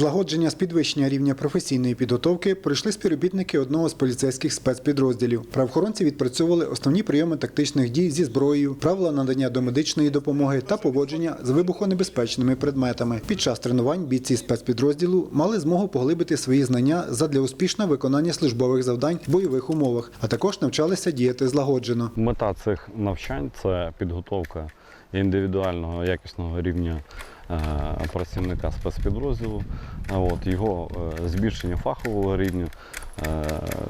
Злагодження з підвищення рівня професійної підготовки пройшли співробітники одного з поліцейських спецпідрозділів. Правоохоронці відпрацьовували основні прийоми тактичних дій зі зброєю, правила надання домедичної допомоги та поводження з вибухонебезпечними предметами. Під час тренувань бійці спецпідрозділу мали змогу поглибити свої знання задля успішного виконання службових завдань в бойових умовах, а також навчалися діяти злагоджено. Мета цих навчань це підготовка індивідуального якісного рівня працівника спецпідрозділу, от, його е, збільшення фахового рівня. е,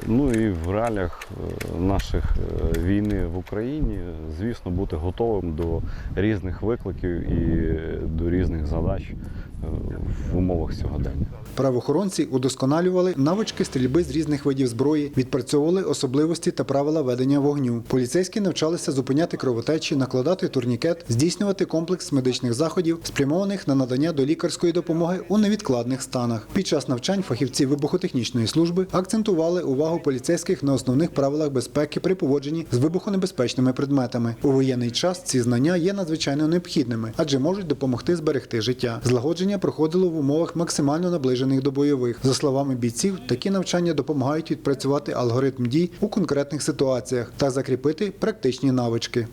Ну і в реаліях е, наших е, війни в Україні, звісно, бути готовим до різних викликів і до різних задач е, в умовах сьогодення. Правоохоронці удосконалювали навички стрільби з різних видів зброї, відпрацьовували особливості та правила ведення вогню. Поліцейські навчалися зупиняти кровотечі, накладати турнікет, здійснювати комплекс медичних заходів, спрямованих на надання до лікарської допомоги у невідкладних станах. Під час навчань фахівці вибухотехнічної служби акцентували увагу поліцейських на основних правилах безпеки при поводженні з вибухонебезпечними предметами. У воєнний час ці знання є надзвичайно необхідними, адже можуть допомогти зберегти життя. Злагодження проходило в умовах максимально наближених до бойових. За словами бійців, такі навчання допомагають відпрацювати алгоритм дій у конкретних ситуаціях та закріпити практичні навички.